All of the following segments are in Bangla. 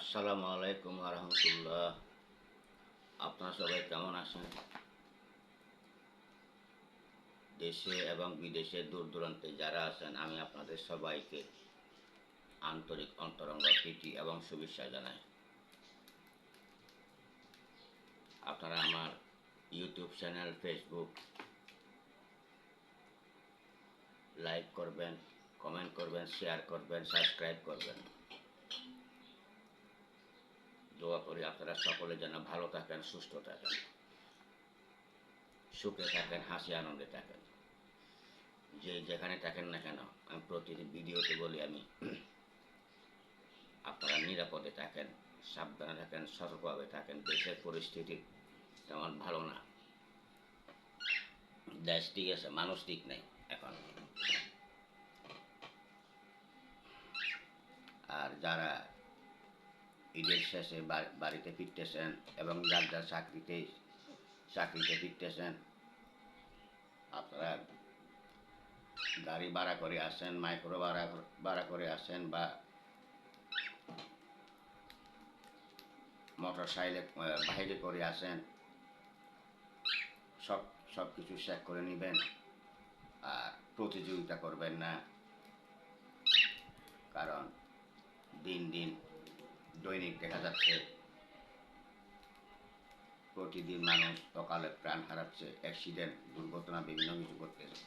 আসসালামু আলাইকুম রহমতুল্লাহ আপনারা সবাই কেমন আছেন? দেশে এবং বিদেশে দূর দূরান্তে যারা আছেন, আমি আপনাদের সবাইকে আন্তরিক অন্তরঙ্গ প্রীতি এবং শুভেচ্ছা জানাই। আপনারা আমার ইউটিউব চ্যানেল ফেসবুক লাইক করবেন, কমেন্ট করবেন, শেয়ার করবেন, সাবস্ক্রাইব করবেন। দোয়া করি আপনারা সকলে যেন ভালো থাকেন, সুস্থ থাকেন। সুখে থাকেন, হাসি আনন্দে থাকেন। যে যেখানে থাকেন না কেন, আমি প্রতিটি ভিডিওতে বলি আমি, আপনারা নিরাপদে থাকেন, সাবধানে থাকেন, সতর্কভাবে থাকেন। দেশের পরিস্থিতি তেমন ভালো না। দেশ ঠিক আছে, মানুষ ঠিক নেই এখন। আর যারা ঈদের শেষে বাড়িতে ফিরতেছেন এবং যার যার চাকরিতে চাকরিতে ফিরতেছেন। আপনারা গাড়ি ভাড়া করে আসেন মাইক্রো ভাড়া ভাড়া করে আসেন বা মোটর সাইকেলে বাইরে করে আসেন। সব সব কিছু চেক করে নেবেন। আর প্রতিযোগিতা করবেন না। কারণ দিন দিন দৈনিক দেখা যাচ্ছে, প্রতিদিন মানুষ সকালে প্রাণ হারাচ্ছে অ্যাক্সিডেন্ট দুর্ঘটনা, বিভিন্ন কিছু করতেছে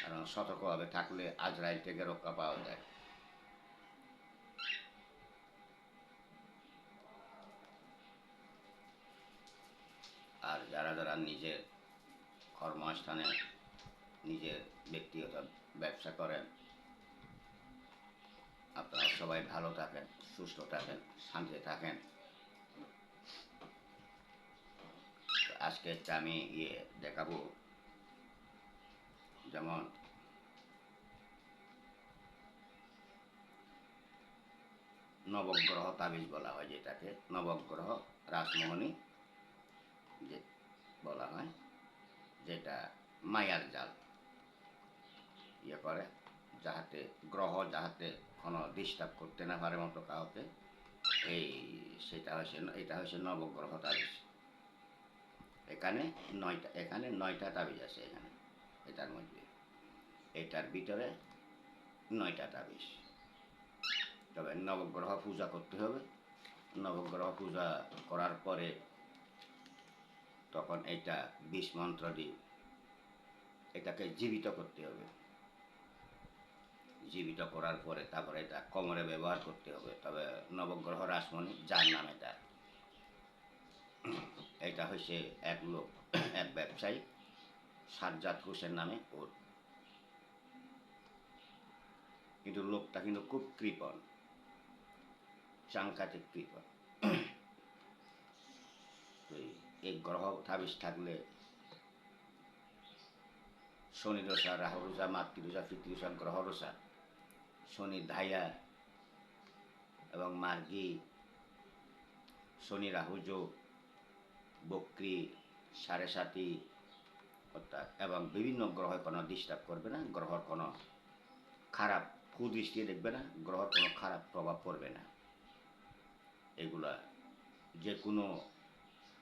কারণ সতর্কভাবে থাকলে আজরাইল থেকে রক্ষা পাওয়া যায়। আর যারা যারা নিজের কর্মস্থানে নিজের ব্যক্তিগত ব্যবসা করেন। আপনারা সবাই ভালো থাকেন, সুস্থ থাকেন শান্তিতে থাকেন। আজকে আমি ইয়ে দেখাবো। যেমন নবগ্রহ তাবিজ বলা হয় যেটাকে, নবগ্রহ রাসমোহনী যে বলা হয়। যেটা মায়ার জাল। ইয়ে করে, যাহাতে গ্রহ যাহাতে কোনো ডিস্টার্ব করতে না পারে মতো কাউকে, এই সেটা হচ্ছে এটা হচ্ছে নবগ্রহ তাবিজ। এখানে নয়টা এখানে নয়টা তাবিজ আছে এখানে, এটার মধ্যে। এটার ভিতরে নয়টা তাবিজ। তবে নবগ্রহ পূজা করতে হবে। নবগ্রহ পূজা করার পরে তখন এটা বিষ মন্ত্র দিয়ে এটাকে জীবিত করতে হবে। জীবিত করার পরে তারপরে এটা কোমরে ব্যবহার করতে হবে। তবে নবগ্রহ রাসমণি, যার নাম এটা। এটা হচ্ছে এক লোক, এক ব্যবসায়ী, সাজ্জাদ হোসেন নামে ওর। কিন্তু লোকটা কিন্তু খুব কৃপণ, সাংঘাতিক কৃপণ। এই- গ্রহ তাবিজ থাকলে শনি দশা, রাহু দশা মাতৃদশা পিতৃদশা গ্রহ দশা, শনি ধাইয়া এবং মার্গী শনি রাহু যোগ, বক্রি, সাড়ে সাতি, অর্থাৎ এবং বিভিন্ন গ্রহ কোনো ডিস্টার্ব করবে না, গ্রহর কোনো খারাপ কুদৃষ্টি দেখবে না, গ্রহর কোনো খারাপ প্রভাব পড়বে না। এগুলা যে কোনো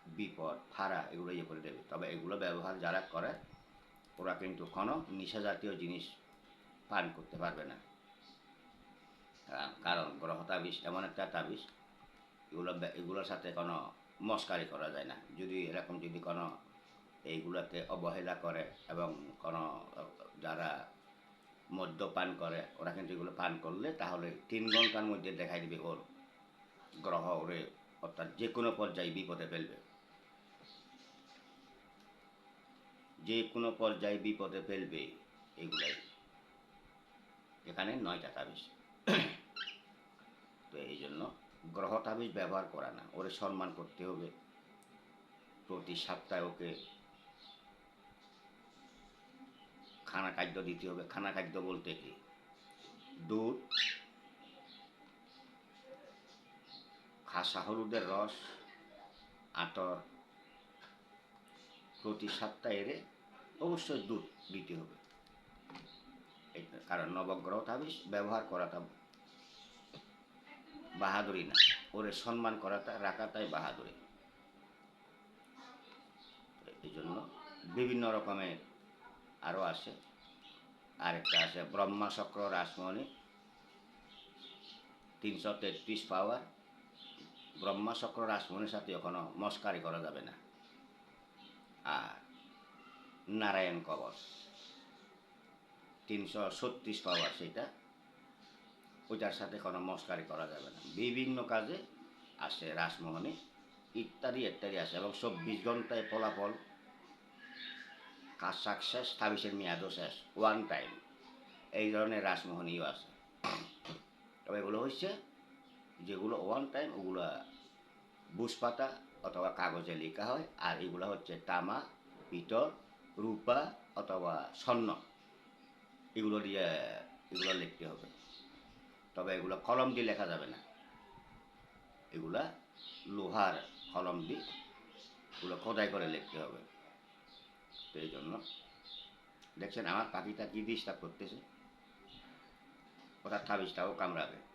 বিপদ ফাড়া এগুলো ইয়ে করে দেবে। তবে এগুলো ব্যবহার যারা করে, ওরা কিন্তু কোনো নিশা জাতীয় জিনিস পান করতে পারবে না। কারণ- গ্রহ তাবিজ, এমন একটা তাবিজ, এগুলো এগুলোর সাথে কোনো মস্কারি করা যায় না। যদি এরকম যদি কোনো এইগুলোকে অবহেলা করে এবং কোনো, যারা মদ্যপান করে, ওরা কিন্তু এগুলো পান করলে তাহলে তিন ঘণ্টার মধ্যে দেখাই দিবে ওর গ্রহ, ওরে অর্থাৎ যে কোনো পর্যায়ে বিপদে ফেলবে। যে কোনো পর্যায়ে বিপদে ফেলবে, এগুলাই। এখানে নয়টা তাবিজ। তো এই জন্য গ্রহ তাবিজ ব্যবহার করা না, ওরে সম্মান করতে হবে। প্রতি সপ্তাহে ওকে খানা খাদ্য দিতে হবে। খানা খাদ্য বলতে কি? দুধ খাসা হলুদের রস, আতর। প্রতি সপ্তাহে অবশ্যই দুধ দিতে হবে। কারণ নবগ্রহ তাবিজ ব্যবহার করাটা বাহাদুরি না। ওরে সম্মান করাটা, রাখাটাই বাহাদুরি। এই জন্য বিভিন্ন রকমের আরও আছে আরেকটা আছে ব্রহ্মাচক্র, রাসমণি, তিনশো তেত্রিশ পাওয়ার। ব্রহ্মাচক্র, রাসমণির সাথে এখনও মস্কারি করা যাবে না। আর নারায়ণ কবচ। তিনশো ছত্রিশ পাওয়ার সেটা। ওইটার সাথে কোনো মস্কারি করা যাবে না। বিভিন্ন কাজে আসে রাসমোহনী ইত্যাদি ইত্যাদি আসে এবং চব্বিশ ঘন্টায় ফলাফল। কাজ সাকসেস তাবিজের মেয়াদও শেষ ওয়ান টাইম এই ধরনের রাসমোহনীও আছে। তবে এগুলো হচ্ছে যেগুলো ওয়ান টাইম ওগুলো বুসপাতা অথবা কাগজে লেখা হয়। আর এগুলো হচ্ছে তামা, পিতল রূপা অথবা স্বর্ণ। এগুলো দিয়ে, এগুলো লিখতে হবে। তবে এগুলো কলম দিয়ে লেখা যাবে না। এগুলা লোহার কলম দিয়ে এগুলো খোদাই করে লিখতে হবে। তো এই জন্য দেখছেন আমার পাখিটা কি ডিস্টার্ব করতেছে? ওটা থাবিজটাও কামড়াবে।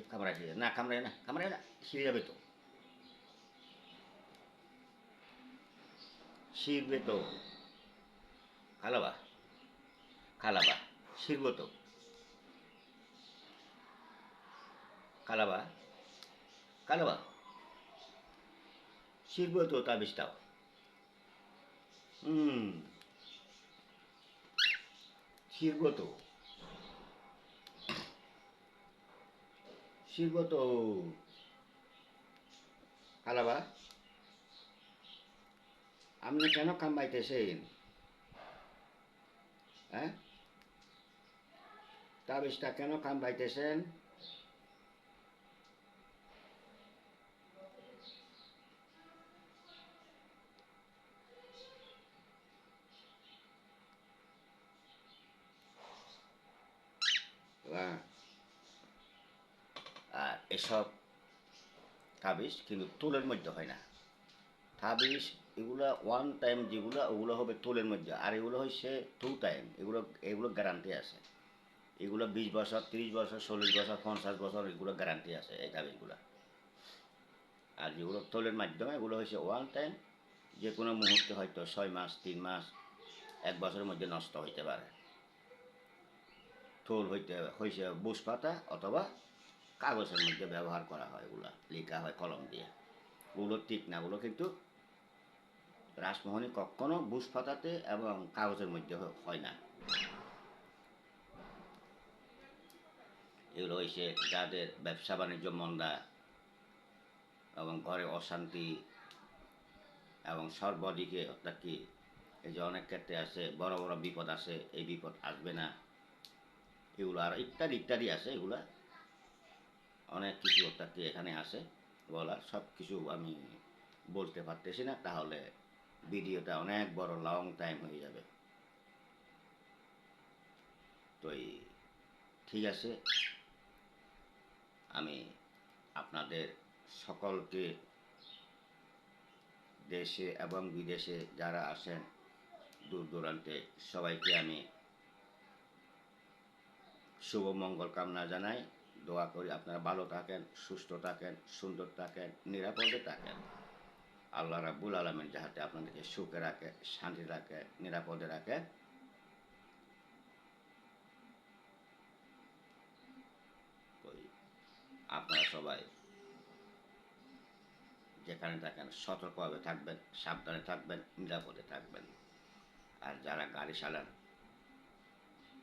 এই কামড়াইছে না কামড়ায় না কামড়ায় না ছিঁড়ে যাবে তো ছিঁড়বে তো খালাবা খালাবা ছিঁড়ব তো খালাবা কালাবা ছিঁড়ব তো তাবিজটাও হুম ছিঁড়ব তো ছিঁড়ব তো কালাবা আপনি কেন কামাইতেছেন হ্যাঁ তাবিজটা কেন কামড়াইতেছেন আর এসব তাবিজ কিন্তু তোলের মধ্যে হয় না। তাবিজ এগুলা ওয়ান টাইম যেগুলো, ওগুলো হবে তোলের মধ্যে। আর এগুলো হচ্ছে টু টাইম এগুলো এগুলো গ্যারান্টি আছে। এগুলো বিশ বছর, তিরিশ বছর, চল্লিশ বছর, পঞ্চাশ বছর এগুলো গ্যারান্টি আছে এই তাবিজগুলো। আর যেগুলো তোলের মাধ্যমে, এগুলো হচ্ছে ওয়ান টাইম যে কোনো মুহূর্তে হয়তো ছয় মাস, তিন মাস, এক বছরের মধ্যে নষ্ট হইতে পারে। তোল হইতে হয়েছে বুস পাতা অথবা কাগজের মধ্যে ব্যবহার করা হয় এগুলা লেখা হয় কলম দিয়ে। ওগুলো ঠিক না, ওগুলো কিন্তু রাসমোহনী কখনো বুস পাতাতে এবং কাগজের মধ্যে হয় না। এগুলো হয়েছে যাদের ব্যবসা বাণিজ্য মন্দা এবং ঘরে অশান্তি এবং সর্বদিকে অর্থাৎ কি, এই যে অনেক ক্ষেত্রে আছে, বড় বড় বিপদ আছে, এই বিপদ আসবে না। এগুলো আর ইত্যাদি ইত্যাদি আছে, এগুলা অনেক কিছু অর্থাৎ এখানে আসে, বলার সব কিছু আমি বলতে পারতেছি না, তাহলে ভিডিওটা অনেক বড় লং টাইম হয়ে যাবে। তো এই, ঠিক আছে। আমি আপনাদের সকলকে দেশে এবং বিদেশে যারা আছেন দূর দূরান্তে সবাইকে আমি শুভ মঙ্গল কামনা জানাই। দোয়া করি আপনারা ভালো থাকেন, সুস্থ থাকেন, সুন্দর থাকেন, নিরাপদে থাকেন। আল্লাহ রাব্বুল আলমিন যাহাতে আপনাদেরকে সুখে রাখে, শান্তি রাখে, নিরাপদে রাখে। আপনারা সবাই যেখানে থাকেন সতর্কভাবে থাকবেন, সাবধানে থাকবেন, নিরাপদে থাকবেন। আর যারা গাড়ি চালান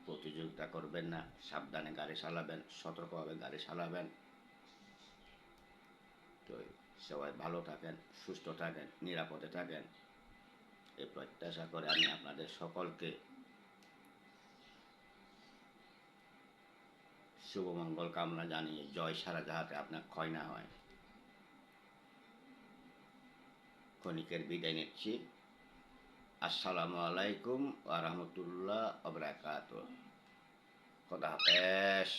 প্রতিযোগিতা করবেন না, সাবধানে গাড়ি চালাবেন, সতর্কভাবে গাড়ি চালাবেন। তো সবাই ভালো থাকেন, সুস্থ থাকেন, নিরাপদে থাকেন। এই প্রত্যাশা করে আমি আপনাদের সকলকে শুভমঙ্গল কামনা জানিয়ে জয় সারা যাহাতে আপনার ক্ষয় না হয়। ক্ষণিকের বিদায় নিচ্ছি। Assalamualaikum warahmatullahi wabarakatuh. Kota Hapes.